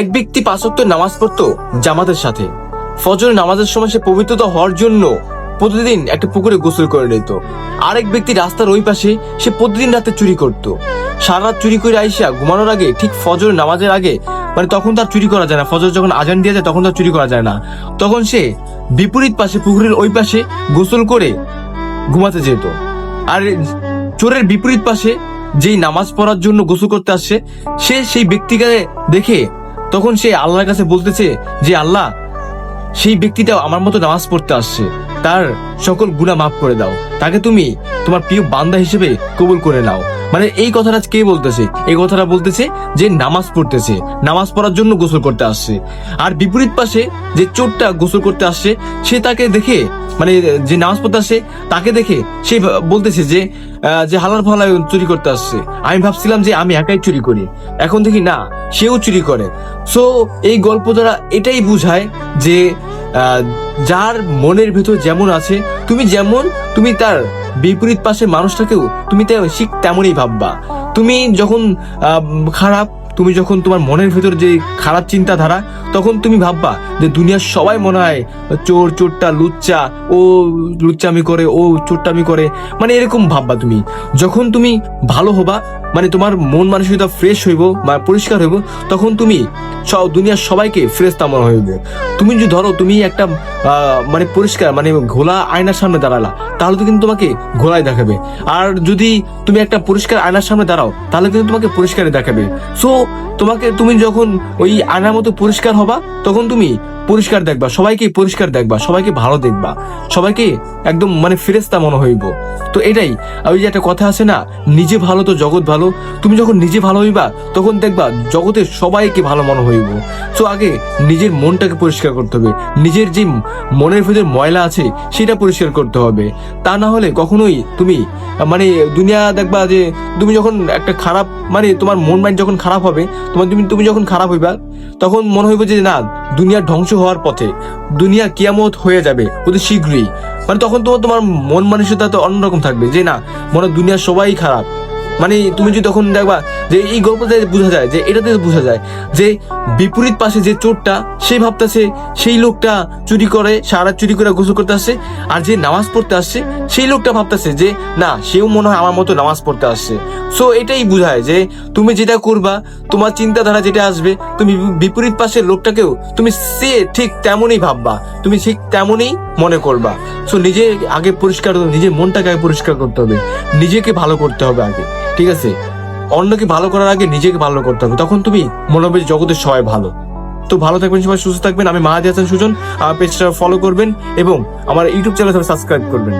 এক ব্যক্তি পাঁচক্ত নামাজ পড়তো জামাতের সাথে। ফজর নামাজের সময় সে পবিত্রতা হওয়ার জন্য প্রতিদিন একটা পুকুরে গোসল করে নিত। আরেক ব্যক্তি রাস্তার ওই পাশে সে প্রতিদিন রাতে চুরি করত। সারা রাত চুরি করে আইসা ঘুমানোর আগে ঠিক ফজর নামাজের আগে মানে তখন তার চুরি করা যায় না। ফজর যখন আজান দিয়ে যায়, তখন তার চুরি করা যায় না। তখন সে বিপরীত পাশে, পুকুরের ওই পাশে গোসল করে ঘুমাতে যেত। আর চোরের বিপরীত পাশে যেই নামাজ পড়ার জন্য গোসল করতে আসছে সে সেই ব্যক্তিকে দেখে তখন সে আল্লাহর কাছে বলতেছে যে আল্লাহ সেই ব্যক্তিটাও আমার মতো নামাজ পড়তে আসছে। তার সকল গুণা মাফ করে দাও। তাকে তুমি তোমার প্রিয় বান্দা হিসেবে কবুল করে নাও। মানে এই কথাটা কে বলতেছে? এই কথাটা বলতেছে যে নামাজ পড়তেছে। নামাজ পড়ার জন্য গোসল করতে আসছে। আর বিপরীত পাশে যে চোরটা গোসল করতে আসছে, সে তাকে দেখে মানে যে নামাজ পড়তে আসছে, তাকে দেখে সে বলতেছে যে যে হালার ফালায় চুরি করতে আসছে। আমি ভাবছিলাম যে আমি একাই চুরি করি। এখন দেখি না, সেও চুরি করে। সো এই গল্প দ্বারা এটাই বুঝায় যে যার মনের ভেতর যেমন আছে, তুমি যেমন, তুমি তার বিপরীত পাশে মানুষটাকেও তুমি তাই তেমনই ভাববা। তুমি যখন খারাপ তুমি যখন তোমার মনের ভেতর যে খারাপ চিন্তাধারা, তখন তুমি ভাববা যে দুনিয়ার সবাই মনে হয় চোর, চোরটা লুচ্চা, ও লুচ্চামি করে, ও চোরটামি করে। মানে এরকম ভাববা তুমি। যখন তুমি ভালো হবা মানে তোমার মন মানসিকতা ফ্রেশ হইব, বা পরিষ্কার হইব, তখন তুমি দুনিয়ার সবাইকে ফ্রেশ তামন হইবে তুমি যদি ধরো তুমি একটা মানে পরিষ্কার মানে ঘোলা আয়নার সামনে দাঁড়ালা, তাহলে তো কিন্তু তোমাকে ঘোলায় দেখাবে। আর যদি তুমি একটা পরিষ্কার আয়নার সামনে দাঁড়াও, তাহলে কিন্তু তোমাকে পরিষ্কারই দেখাবে। সো তোমাকে তুমি যখন ওই আনার মতো পরিষ্কার হবা তখন তুমি পরিষ্কার দেখবা, সবাইকে পরিষ্কার দেখবা, সবাইকে ভালো দেখবা, সবাইকে একদম মানে ফেরেস্তা মনে হইব। তো এটাই ওই যে একটা কথা আছে না, নিজে ভালো তো জগৎ ভালো, তুমি যখন নিজে ভালো হইবা, তখন দেখবা জগতের সবাইকে ভালো মনে হইব। সো আগে নিজের মনটাকে পরিষ্কার করতে হবে, নিজের যে মনের ভেতর ময়লা আছে, সেটা পরিষ্কার করতে হবে। তা না হলে কখনোই তুমি মানে দুনিয়া দেখবা যে তুমি যখন একটা খারাপ মানে তোমার মন মাইন্ড যখন খারাপ হবে, তোমার তুমি তুমি যখন খারাপ হইবা, তখন মনে হইবে যে না দুনিয়া ধ্বংস হওয়ার পথে, দুনিয়া কিয়ামত হয়ে যাবে অতি শীঘ্রই। মানে তখন তোমার তোমার মন মানসিকতা তো অন্যরকম থাকবে যে না, মনে দুনিয়া সবাই খারাপ। মানে তুমি যদি তখন দেখবা যে এই গল্পতে বোঝা যায়, যে এটাতে বোঝা যায়, যে বিপরীত পাশে যে চোরটা, সে ভাবতেছে সেই লোকটা চুরি করে, সারা চুরি করে গোসল করতে আসছে, আর যে নামাজ পড়তে আসছে, সেই লোকটা ভাবতেছে যে, না, সেও মনে হয় আমার মতো নামাজ পড়তে আসছে। সো এটাই বোঝায় যে তুমি যেটা করবা, তোমার চিন্তাধারা যেটা আসবে, তুমি বিপরীত পাশের লোকটাকেও তুমি সে ঠিক তেমনই ভাববা, তুমি ঠিক তেমনই মনে করবা। সো নিজে আগে পরিষ্কার, নিজের মনটাকে আগে পরিষ্কার করতে হবে, নিজেকে ভালো করতে হবে আগে। ঠিক আছে? অন্যকে ভালো করার আগে নিজেকে ভালো করতে হবে। তখন তুমি মনে হবে জগতে সবাই ভালো। তো ভালো থাকবেন, সবাই সুস্থ থাকবেন। আমি মাহাদি হাসান সুজন, আমার পেজটা ফলো করবেন এবং আমার ইউটিউব চ্যানেল সাবস্ক্রাইব করবেন।